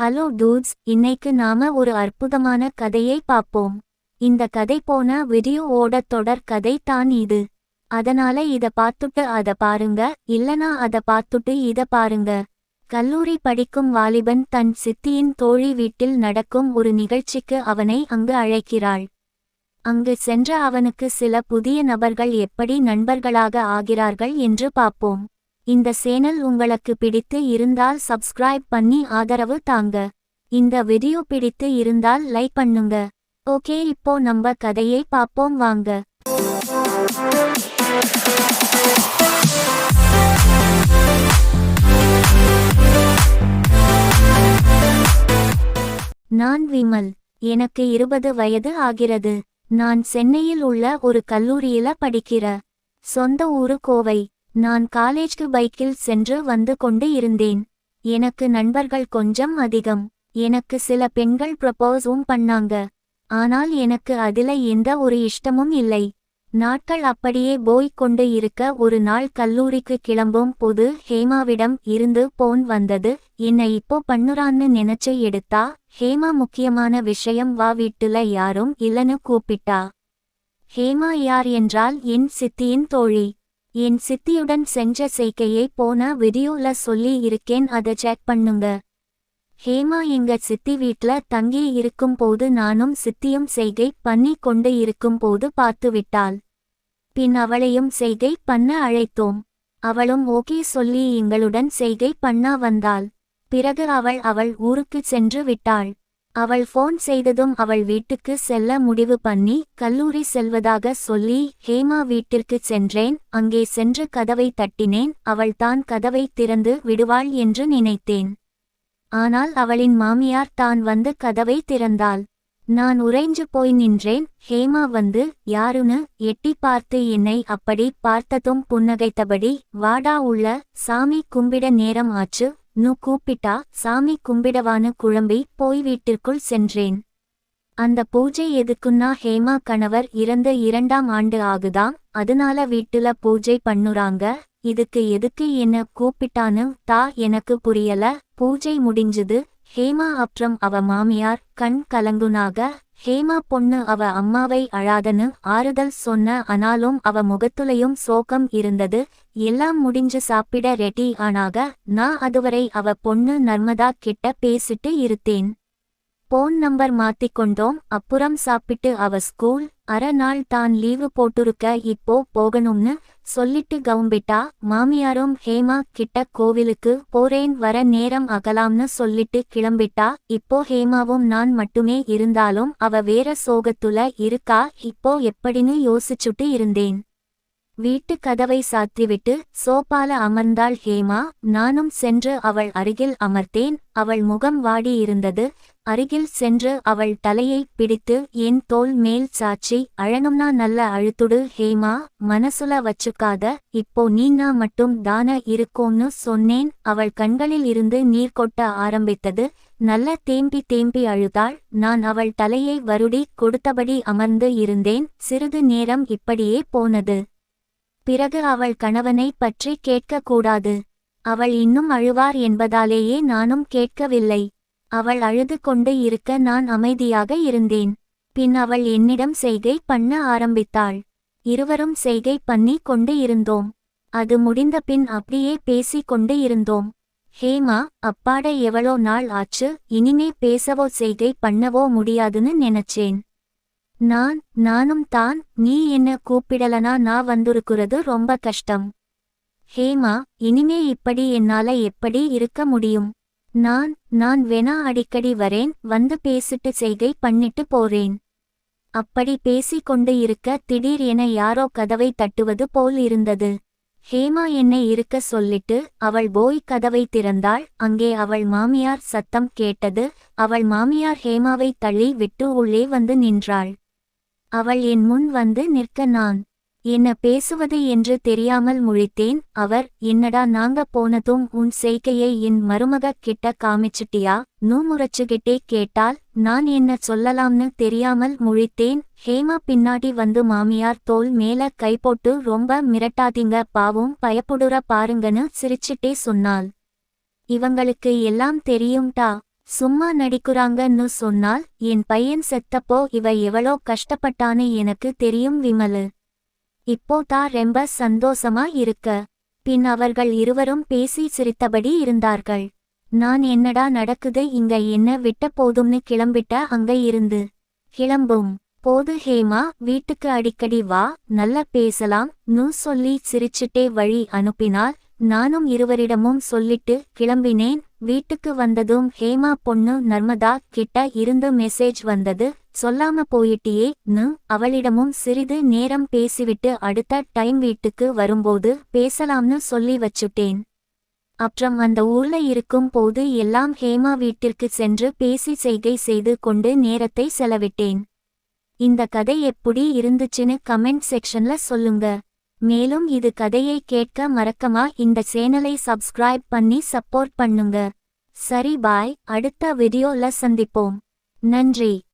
Hello dudes இன்னைக்கு நாம ஒரு அற்புதமான கதையை பார்ப்போம். இந்த கதை போன வீடியோவோட தொடர் கதை தான் இது. அதனால இத பார்த்துட்டு அத பாருங்க இல்லனா அத பார்த்துட்டு இத பாருங்க. கல்லூரி படிக்கும் வாலிபன் தன் சித்தியின் தோழி வீட்டில் நடக்கும் ஒரு நிகழ்ச்சிக்கு அவனை அங்கு அழைக்கிறாள். அங்கு சென்ற அவனுக்கு சில புதிய நபர்கள் எப்படி நண்பர்களாக ஆகிறார்கள் என்று பார்ப்போம். இந்த சேனல் உங்களுக்கு பிடித்து இருந்தால் சப்ஸ்கிரைப் பண்ணி ஆதரவு தாங்க. இந்த வீடியோ பிடித்து இருந்தால் லைக் பண்ணுங்க. ஓகே இப்போ நம்ம கதையை பார்ப்போம் வாங்க. நான் விமல். எனக்கு இருபது வயது ஆகிறது. நான் சென்னையில் உள்ள ஒரு கல்லூரியில படிக்கிற சொந்த ஊரு கோவை. நான் காலேஜ்க்கு பைக்கில் சென்று வந்து கொண்டு இருந்தேன். எனக்கு நண்பர்கள் கொஞ்சம் அதிகம். எனக்கு சில பெண்கள் ப்ரப்போஸும் பண்ணாங்க. ஆனால் எனக்கு அதில எந்த ஒரு இஷ்டமும் இல்லை. நாட்கள் அப்படியே போய்க் கொண்டு இருக்க ஒரு நாள் கல்லூரிக்கு கிளம்பும் போது ஹேமாவிடம் இருந்து போன் வந்தது. என்னை இப்போ பண்ணுறான்னு நினைச்சு எடுத்தா? ஹேமா முக்கியமான விஷயம் வா வீட்டுல யாரும் இல்லைன்னு கூப்பிட்டா? ஹேமா யார்? என்றால் என் சித்தியின் தோழி. என் சித்தியுடன் செஞ்ச செய்கையை போன வீடியோல சொல்லி இருக்கேன் அதை செக் பண்ணுங்க. ஹேமா எங்க சித்தி வீட்ல தங்கி இருக்கும் போது நானும் சித்தியும் செய்கை பண்ணி கொண்டு இருக்கும் போது பார்த்து விட்டாள். பின் அவளையும் செய்கை பண்ண அழைத்தோம். அவளும் ஓகே சொல்லி எங்களுடன் செய்கை பண்ணா வந்தாள். பிறகு அவள் அவள் ஊருக்கு சென்று விட்டாள். அவள் ஃபோன் செய்ததும் அவள் வீட்டுக்கு செல்ல முடிவு பண்ணி கல்லூரி செல்வதாக சொல்லி ஹேமா வீட்டிற்கு சென்றேன் அங்கே சென்று கதவை தட்டினேன் அவள் தான் கதவை திறந்து விடுவாள் என்று நினைத்தேன். ஆனால் அவளின் மாமியார் தான் வந்து கதவை திறந்தாள். நான் உறைஞ்சு போய் நின்றேன் ஹேமா வந்து யாருன்னு? எட்டி பார்த்து என்னை அப்படி பார்த்ததும் புன்னகைத்தபடி வாடா உள்ள சாமி கும்பிட நேரம் ஆச்சு நு கூப்பிட்டா சாமி கும்பிடவான்னு குழம்பி போய் வீட்டிற்குள் சென்றேன். அந்த பூஜை எதுக்குன்னா ஹேமா கணவர் இறந்த இரண்டாம் ஆண்டு ஆகுதாம் அதனால வீட்டுல பூஜை பண்ணுறாங்க இதுக்கு எதுக்கு என்ன கூப்பிட்டான்னு தா எனக்கு புரியல பூஜை முடிஞ்சுது ஹேமா அப்புறம் அவ மாமியார் கண் கலங்குனாக ஹேமா பொண்ணு அவ அம்மாவை அழாதன்னு ஆறுதல் சொன்ன ஆனாலும் அவ முகத்துலையும் சோகம் இருந்தது. எல்லாம் முடிஞ்சு சாப்பிட ரெடி ஆனாக நான் அதுவரை அவ பொண்ணு நர்மதா கிட்ட பேசிட்டு இருத்தேன். Phone number மாத்திக்கொண்டோம். அப்புறம் சாப்பிட்டு அவ ஸ்கூல் அரை நாள் தான் லீவு போட்டிருக்க இப்போ போகணும்னு சொல்லிட்டு கவும்பிட்டா மாமியாரும் ஹேமா கிட்ட கோவிலுக்கு போறேன் வர நேரம் அகலாம்னு சொல்லிட்டு கிளம்பிட்டா இப்போ ஹேமாவும் நான் மட்டுமே இருந்தாலும் அவ வேற சோகத்துல இருக்கா இப்போ எப்படின்னு யோசிச்சுட்டு இருந்தேன். வீட்டு கதவை சாத்திவிட்டு சோபால அமர்ந்தாள் ஹேமா நானும் சென்று அவள் அருகில் அமர்த்தேன். அவள் முகம் வாடி இருந்தது. அருகில் சென்று அவள் தலையை பிடித்து என் தோல் மேல் சாச்சி அழனும்னா நல்ல அழுத்துடு ஹேமா. மனசுல வச்சுக்காத. இப்போ நீனா மட்டும் தான இருக்கோம்னு சொன்னேன். அவள் கண்களில் இருந்து நீர் கொட்ட ஆரம்பித்தது. நல்ல தேம்பி தேம்பி அழுதாள். நான் அவள் தலையை வருடி கொடுத்தபடி அமர்ந்து இருந்தேன். சிறிது நேரம் இப்படியே போனது. பிறகு அவள் கணவனை பற்றி கேட்கக்கூடாது. அவள் இன்னும் அழுவார் என்பதாலேயே நானும் கேட்கவில்லை. அவள் அழுது கொண்டு இருக்க நான் அமைதியாக இருந்தேன். பின் அவள் என்னிடம் செய்கை பண்ண ஆரம்பித்தாள். இருவரும் செய்கை பண்ணி கொண்டு இருந்தோம். அது முடிந்த பின் அப்படியே பேசிக் கொண்டு இருந்தோம். ஹேமா அப்பாட எவ்வளோ நாள் ஆச்சு? இனிமே பேசவோ செய்கை பண்ணவோ முடியாதுன்னு நினைச்சேன். நான் நானும் தான் நீ என்ன கூப்பிடலனா நான் வந்திருக்கிறது ரொம்ப கஷ்டம். ஹேமா இனிமே இப்படி என்னால எப்படி இருக்க முடியும்? நான் நான் வேணா அடிக்கடி வரேன் வந்து பேசிட்டு செய்கை பண்ணிட்டு போறேன். அப்படி பேசிக் கொண்டு இருக்க திடீர் என யாரோ கதவை தட்டுவது போல் இருந்தது. ஹேமா என்னை இருக்க சொல்லிட்டு அவள் போய் கதவை திறந்தாள் அங்கே அவள் மாமியார் சத்தம் கேட்டது அவள் மாமியார் ஹேமாவை தள்ளி விட்டு உள்ளே வந்து நின்றாள். அவள் என் முன் வந்து நிற்க நான். என்ன பேசுவது என்று தெரியாமல் முழித்தேன். அவர் என்னடா நாங்க போனதும் உன் செய்கையை என் மருமக கிட்ட காமிச்சிட்டியா? நூமுறைச்சுகிட்டே கேட்டால் நான் என்ன சொல்லலாம்னு தெரியாமல் முழித்தேன். ஹேமா பின்னாடி வந்து மாமியார் தோல் மேல கை போட்டு ரொம்ப மிரட்டாதீங்க பாவும் பயப்புடுற பாருங்கன்னு சிரிச்சிட்டே சொன்னாள். இவங்களுக்கு எல்லாம் தெரியும்டா. சும்மா நடிக்குறாங்கன்னு சொன்னால் என் பையன் செத்தப்போ இவ எவ்வளோ கஷ்டப்பட்டான்னு எனக்கு தெரியும் விமலு. இப்போ தான் ரொம்ப சந்தோஷமா இருக்க. பின் அவர்கள் இருவரும் பேசி சிரித்தபடி இருந்தார்கள். நான் என்னடா நடக்குது? இங்க என்ன விட்ட போதும்னு கிளம்பிட்ட? அங்க இருந்து. கிளம்பும். போது ஹேமா வீட்டுக்கு அடிக்கடி வா. நல்ல பேசலாம். நு சொல்லி சிரிச்சிட்டே வழி அனுப்பினாள் நானும் இருவரிடமும் சொல்லிட்டு கிளம்பினேன். வீட்டுக்கு வந்ததும் ஹேமா பொண்ணு நர்மதா கிட்ட இருந்து மெசேஜ் வந்தது. சொல்லாம போயிட்டியே நு அவளிடமும் சிறிது நேரம் பேசிவிட்டு அடுத்த டைம் வீட்டுக்கு வரும்போது பேசலாம்னு சொல்லி வச்சுட்டேன். அப்புறம் அந்த ஊர்ல இருக்கும் போது எல்லாம் ஹேமா வீட்டிற்கு சென்று பேசி செய்கை செய்து கொண்டு நேரத்தை செலவிட்டேன். இந்த கதை எப்படி இருந்துச்சுன்னு கமெண்ட் செக்ஷன்ல சொல்லுங்க. மேலும் இது கதையை கேட்க மறக்கமா இந்த சேனலை சப்ஸ்கிரைப் பண்ணி சப்போர்ட் பண்ணுங்க. சரி பாய். அடுத்த வீடியோல சந்திப்போம். நன்றி.